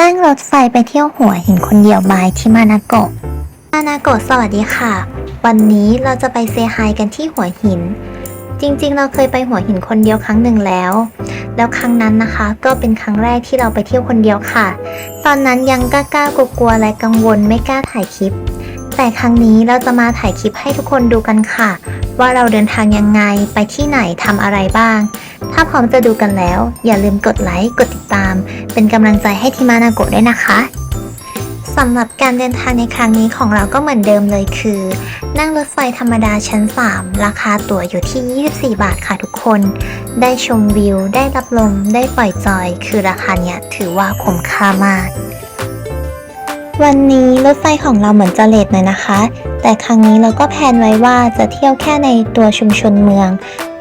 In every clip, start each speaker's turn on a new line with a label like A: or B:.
A: นั่งรถไฟไปเที่ยวหัวหินคนเดียวบายที่มานาโกะ มานาโกะสวัสดีค่ะ วันนี้เราจะไปเซฮายกันที่หัวหิน จริงๆ เราเคยไปหัวหินคนเดียวครั้งหนึ่งแล้ว แล้วครั้งนั้นนะคะ ก็เป็นครั้งแรกที่เราไปเที่ยวคนเดียวค่ะ ตอนนั้นยังกล้ากลัวๆและกังวลไม่กล้าถ่ายคลิป แต่ครั้งนี้เราจะมาถ่ายคลิปให้ทุกคนดูกันค่ะ ว่าเราเดินทางยังไงไปที่ไหนทำอะไรบ้าง ถ้าพร้อมจะดูกันแล้ว อย่าลืมกดไลค์กดติดตาม เป็นกำลังใจให้ทีมานาโกะด้วยนะคะสำหรับการเดินทางในครั้งนี้ของเราก็เหมือนเดิมเลยคือ นั่งรถไฟธรรมดาชั้น 3 ราคาตั๋วอยู่ที่ 24 บาทค่ะทุกคน ได้ชมวิว ได้รับลม ได้ปล่อยจอย คือราคาเนี้ยถือว่าคุ้มค่ามาก วันนี้รถไฟของเราเหมือนจะเลทหน่อยนะคะ แต่ครั้งนี้เราก็แพลนไว้ว่าจะเที่ยวแค่ในตัวชุมชนเมือง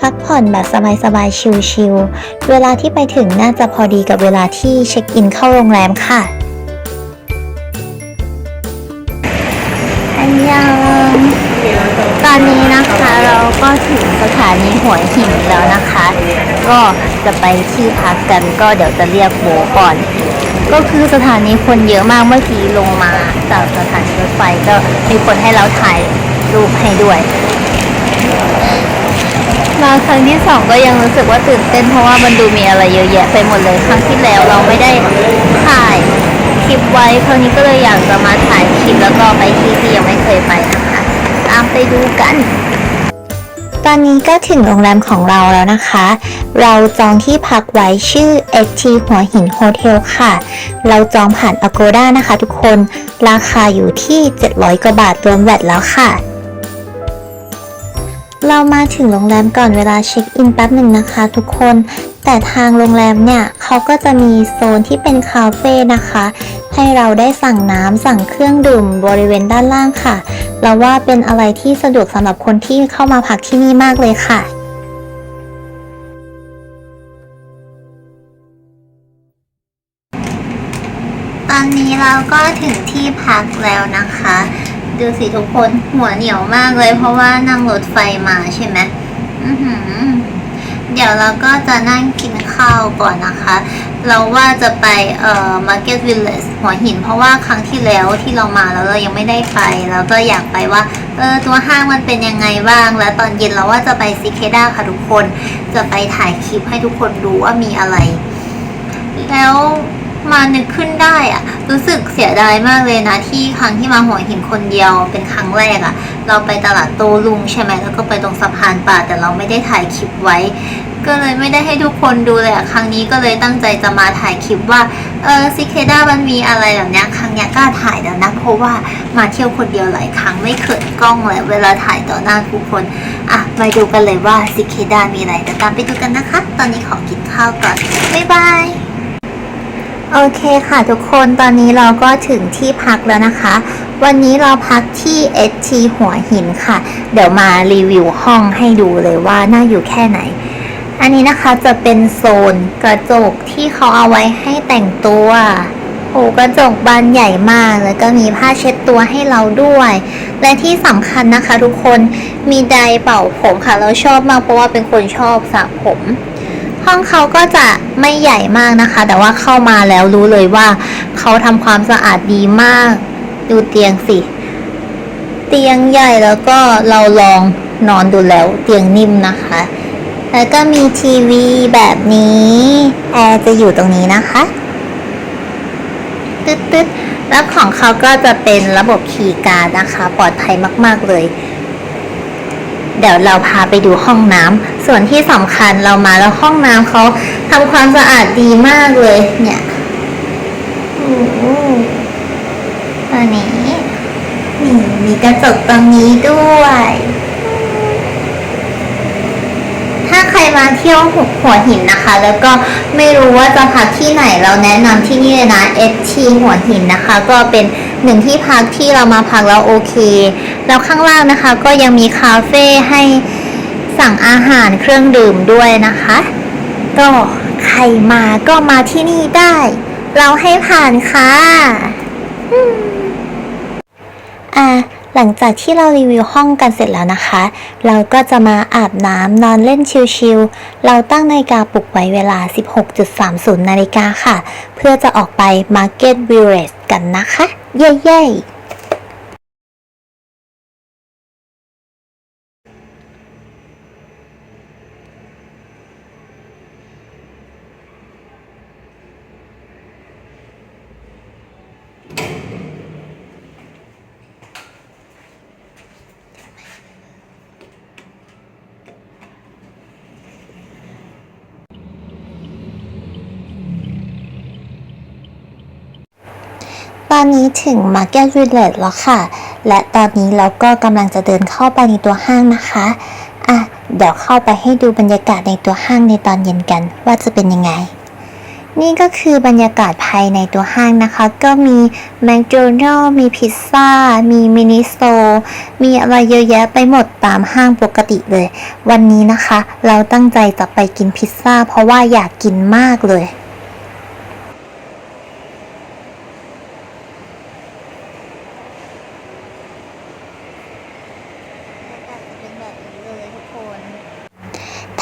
A: พักผ่อนแบบสบายๆชิลๆเวลาที่ไปถึงน่าจะพอดีกับเวลาที่เช็คอินเข้าโรงแรมค่ะ ตอนนี้นะคะเราก็ถึงสถานีหัวหินแล้วนะคะ ก็จะไปที่พักกันก็เดี๋ยวจะเรียกโบก่อน ก็คือสถานีคนเยอะมากเมื่อกี้ลงมาจากสถานีรถไฟก็มีคนให้เราถ่ายรูปให้ด้วยมาครั้งที่สองก็ยังรู้สึกว่าตื่นเต้นเพราะว่ามันดูมีอะไรเยอะแยะไปหมดเลยครั้งที่แล้วเราไม่ได้ถ่ายคลิปไว้ครั้งนี้ก็เลยอยากจะมาถ่ายคลิปแล้วก็ไปที่ที่ยังไม่เคยไปนะคะามไปดูกัน ตอนนี้ก็ถึงโรงแรมของเราแล้วนะคะ เราจองที่พักไว้ชื่อ HT หัวหินโฮเทลค่ะ เราจองผ่าน Agoda นะคะทุกคน ราคาอยู่ที่ 700 กว่าบาทรวมแวตแล้วค่ะเรามาถึงโรงแรมก่อนเวลาเช็คอินแป๊บหนึ่งนะคะทุกคน แต่ทางโรงแรมเนี่ยเขาก็จะมีโซนที่เป็นคาเฟ่นะคะ ให้เราได้สั่งน้ำสั่งเครื่องดื่มบริเวณด้านล่างค่ะ เราว่าเป็นอะไรที่สะดวกสำหรับคนที่เข้ามาพักที่นี่มากเลยค่ะ ตอนนี้เราก็ถึงที่พักแล้วนะคะ ดูสิทุกคนหัวเหนียวมากเลยเพราะว่านั่งรถไฟมาใช่ไหมอือหือ เดี๋ยวเราก็จะนั่งกินข้าวก่อนนะคะ เราว่าจะไปเอ่อ Market Village หัวหิน เพราะว่าครั้งที่แล้วที่เรามาแล้วเรายังไม่ได้ไปแล้วก็อยากไปว่าเออตัวห้างมันเป็นยังไงบ้าง แล้วตอนเย็นเราว่าจะไปซิเคด้าค่ะทุกคน จะไปถ่ายคลิปให้ทุกคนดูว่ามีอะไร แล้วมานึกขึ้นได้อะรู้สึกเสียดายมากเลยนะ ที่ครั้งที่มาหัวหินคนเดียวเป็นครั้งแรกอะเราไปตลาดโตลุงใช่ไหมแล้วก็ไปตรงสะพานป่าแต่เราไม่ได้ถ่ายคลิปไว้ ก็เลยไม่ได้ให้ทุกคนดูเลยอะครั้งนี้ก็เลยตั้งใจจะมาถ่ายคลิปว่า เออซิเคด้ามันมีอะไรแบบเนี้ยครั้งเนี้ยกล้าถ่ายแล้วนะ เพราะว่ามาเที่ยวคนเดียวหลายครั้งไม่เขินกล้องเลยเวลาถ่ายต่อหน้าทุกคน อะไปดูกันเลยว่าซิเคด้ามีอะไรเดี๋ยวตามไปดูกันนะคะ ตอนนี้ขอกินข้าวก่อน บ๊ายบาย โอเคค่ะทุกคน ตอนนี้เราก็ถึงที่พักแล้วนะคะ วันนี้เราพักที่ ST หัวหินค่ะ เดี๋ยวมารีวิวห้องให้ดูเลยว่าน่าอยู่แค่ไหน อันนี้นะคะจะเป็นโซนกระจกที่เขาเอาไว้ให้แต่งตัวโอ้กระจกบานใหญ่มาก แล้วก็มีผ้าเช็ดตัวให้เราด้วย และที่สำคัญนะคะทุกคนมีไดร์เป่าผมค่ะ เราชอบมากเพราะว่าเป็นคนชอบสระผม ห้องเขาก็จะไม่ใหญ่มากนะคะ แต่ว่าเข้ามาแล้วรู้เลยว่าเขาทำความสะอาดดีมาก ดูเตียงสิ เตียงใหญ่แล้วก็เราลองนอนดูแล้วเตียงนิ่มนะคะ แล้วก็มีทีวีแบบนี้ แอร์จะอยู่ตรงนี้นะคะตึ๊ดตึ๊ดแล้วของเขาก็จะเป็นระบบคีย์การ์ดนะคะ ปลอดภัยมาก ๆ เลย เดี๋ยวเราพาไปดูห้องน้ำส่วนที่สำคัญเรามาแล้วห้องน้ำเขาทำความสะอาดดีมากเลย เนี่ยโอ้อันนี้ นี่มีกระจกตรงนี้ด้วย ถ้าใครมาเที่ยวหัวหินนะคะ แล้วก็ไม่รู้ว่าจะพักที่ไหนเราแนะนำที่นี่เลยนะ ST หัวหินนะคะ ก็เป็นหนึ่งที่พักที่เรามาพักแล้วโอเค แล้วข้างล่างนะคะ ก็ยังมีคาเฟ่ให้สั่งอาหารเครื่องดื่มด้วยนะคะ ก็ใครมาก็มาที่นี่ได้ เราให้ผ่านค่ะอะ หลังจากที่เรารีวิวห้องกันเสร็จแล้วนะคะ เราก็จะมาอาบน้ำนอนเล่นชิลๆ เราตั้งนาฬิกาปลุกไว้เวลา 16.30 นาฬิกาค่ะ เพื่อจะออกไป Market Village กันนะคะ เย้ๆ ตอนนี้ถึง Market Village แล้วค่ะ และตอนนี้เราก็กำลังจะเดินเข้าไปในตัวห้างนะคะ อะ เดี๋ยวเข้าไปให้ดูบรรยากาศในตัวห้างในตอนเย็นกัน ว่าจะเป็นยังไง นี่ก็คือบรรยากาศภายในตัวห้างนะคะ ก็มีแม d โดนัลมีพิซซ่า มีมินิโซ มีอะไรเยอะแยะไปหมดตามห้างปกติเลย วันนี้นะคะ เราตั้งใจจะไปกินพิซซ่าเพราะว่าอยากกินมากเลย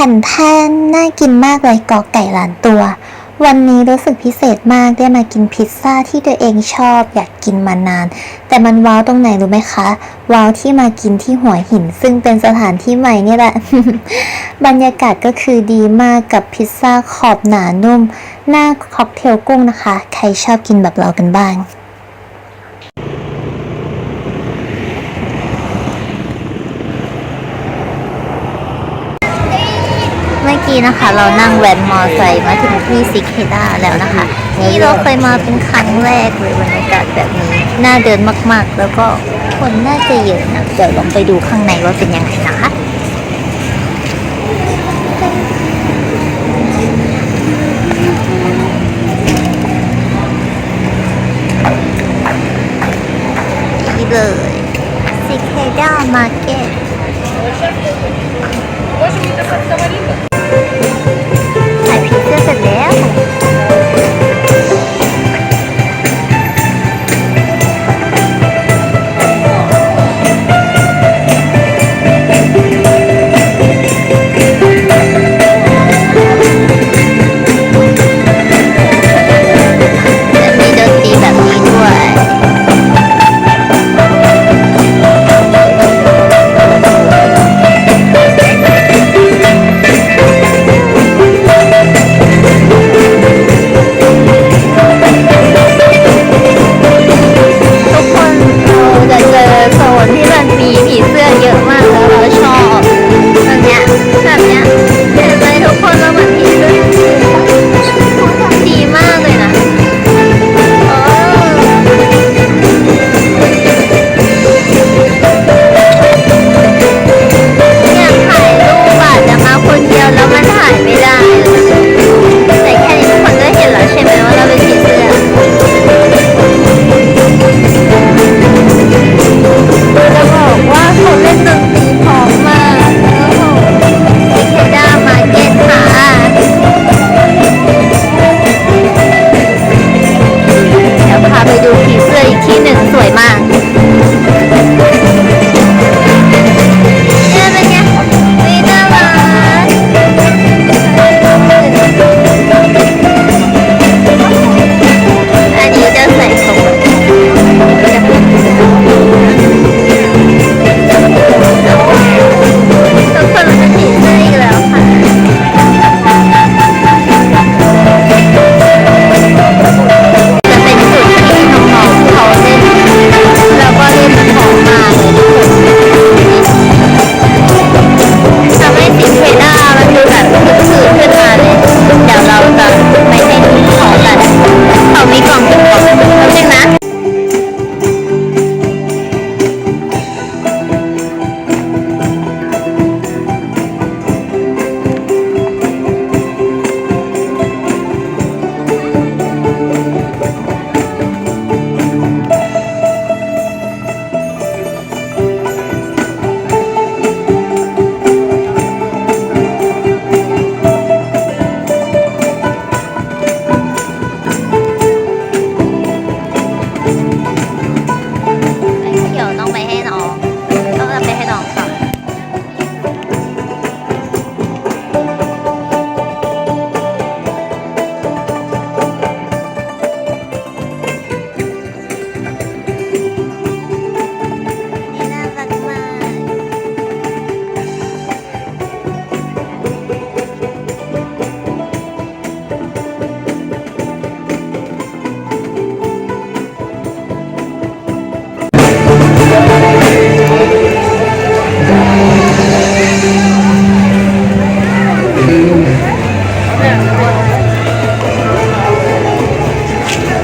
A: แผ่นแทนน่ากินมากเลยกอไก่หลานตัว วันนี้รู้สึกพิเศษมากได้มากินพิซซ่าที่ตัวเองชอบอยากกินมานาน แต่มันว้าวตรงไหนรู้ไหมคะ ว้าวที่มากินที่หัวหิน ซึ่งเป็นสถานที่ใหม่นี่แหละ บรรยากาศก็คือดีมากกับพิซซ่าขอบหนานุ่ม หน้าค็อกเทลกุ้งนะคะ ใครชอบกินแบบเรากันบ้าง เมื่อ กี้นะคะ เรานั่งแวนมอไซค์มาถึงที่ซิกเฮดาแล้วนะคะ นี่เราเคยมาเป็นครั้งแรกเลยบรรยากาศแบบนี้ น่าเดินมากๆ แล้วก็คนน่าจะเยอะนะเดี๋ยวลองไปดูข้างในว่าเป็นยังไงนะคะนี่เลยซิกเฮดามาร์เก็ตข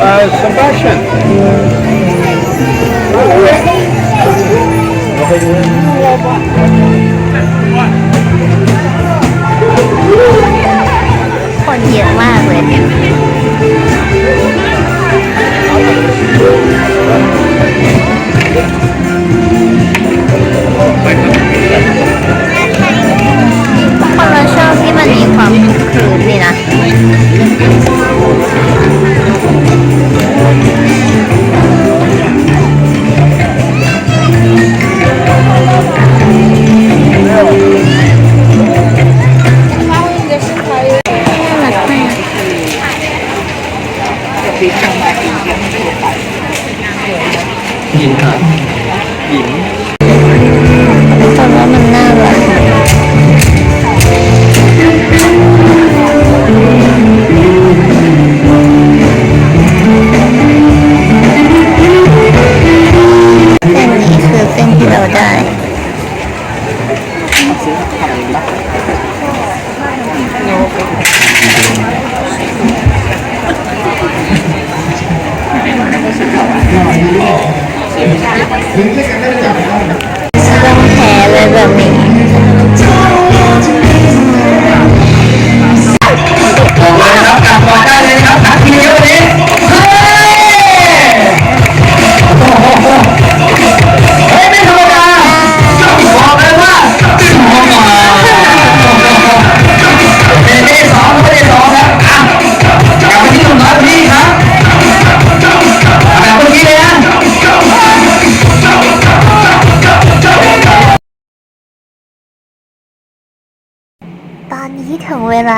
B: Sebastian.
A: คนเยอะมากเลยเนี่ยคนเราชอบที่มันมีความคลืนนี่นะ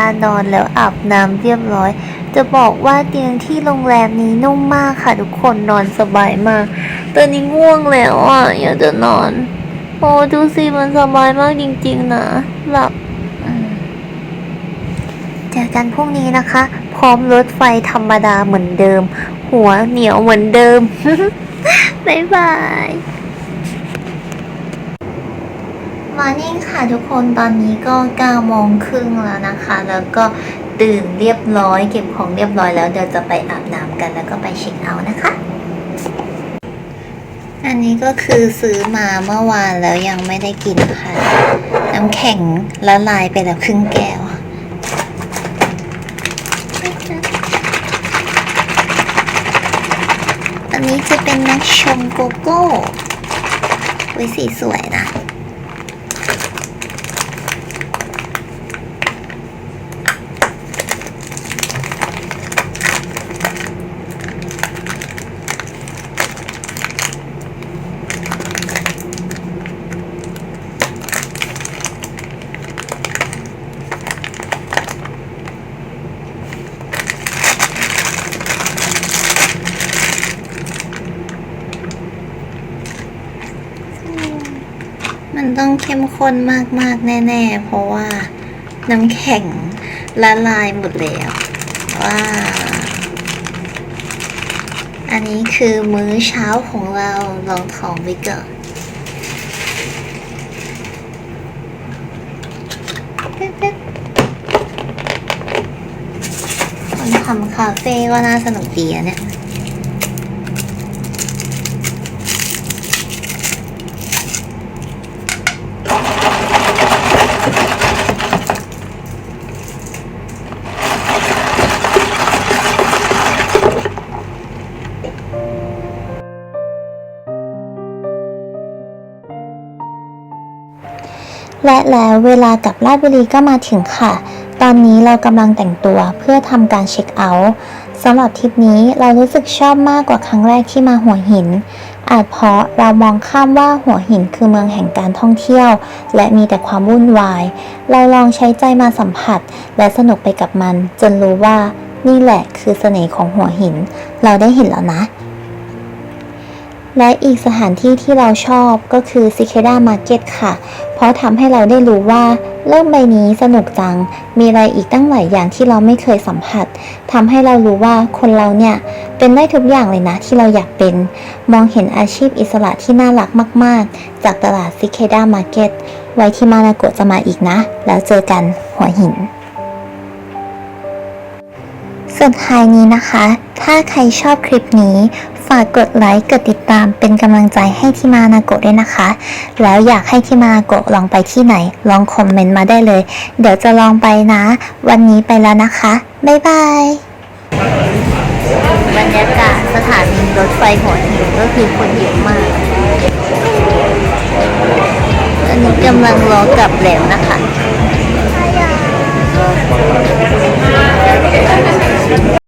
A: านอนแล้
B: วอาบน้ำ
A: เรียบร้อย จะบอกว่าเตียงที่โรงแรมนี้นุ่มมากค่ะทุกคนนอนสบายมากตอนนี้ง่วงแล้วอะอยากจะนอน โอ้ดูสิมันสบายมากจริง ๆ นะ หลับเจอกันพรุ่งนี้นะคะ พร้อมรถไฟธรรมดาเหมือนเดิม หัวเหนียวเหมือนเดิมบ๊ายบาย มอร์นิ่งค่ะทุกคนตอนนี้ก็9โมงครึ่งแล้วนะคะ แล้วก็ตื่นเรียบร้อยเก็บของเรียบร้อยแล้วเดี๋ยวจะไปอาบน้ำกันแล้วก็ไปเช็คเอาท์นะคะ อันนี้ก็คือซื้อมาเมื่อวานแล้วยังไม่ได้กินค่ะ น้ำแข็งละลายไปแล้วครึ่งแก้วอันนี้จะเป็นน้ำชมโกโก้ไว้สีสวยนะ เข้มข้นมากๆ แน่ ๆ เพราะว่าน้ำแข็งละลายหมดแล้วว้าอันนี้คือมื้อเช้าของเราลองท้องไปก่อนคนทำคาเฟ่ก็น่าสนุกดีอะเนี่ย และแล้วเวลากลับราชบุรีก็มาถึงค่ะ ตอนนี้เรากำลังแต่งตัวเพื่อทำการเช็คเอาท์สำหรับทริปนี้เรารู้สึกชอบมากกว่าครั้งแรกที่มาหัวหิน อาจเพราะเรามองข้ามว่าหัวหินคือเมืองแห่งการท่องเที่ยว และมีแต่ความวุ่นวาย เราลองใช้ใจมาสัมผัส และสนุกไปกับมัน จนรู้ว่านี่แหละคือเสน่ห์ของหัวหิน เราได้เห็นแล้วนะ และอีกสถานที่ที่เราชอบก็คือ c i c a d a Market ค่ะ เพราะทำให้เราได้รู้ว่าโลกใบนี้สนุกจัง มีอะไรอีกตั้งหลายอย่างที่เราไม่เคยสัมผัสทำให้เรารู้ว่าคนเราเนี่ย เป็นได้ทุกอย่างเลยนะที่เราอยากเป็น มองเห็นอาชีพอิสระที่น่ารักมาก ๆ จากตลาด c i c a d a Market ไว้ที่มานาโกะจะมาอีกนะ แล้วเจอกันหัวหิน สุดท้ายนี้นะคะ ถ้าใครชอบคลิปนี้ ฝากกดไลค์ กดติดตามเป็นกำลังใจให้ทิมานาโกะด้วยนะคะ แล้วอยากให้ทิมานาโกะลองไปที่ไหน ลองคอมเมนต์มาได้เลย เดี๋ยวจะลองไปนะ วันนี้ไปแล้วนะคะ บ๊ายบายบรรยากาศสถานีรถไฟหัวหินก็คือคนเยอะมาก อันนี้กำลังรอกลับแล้วนะคะ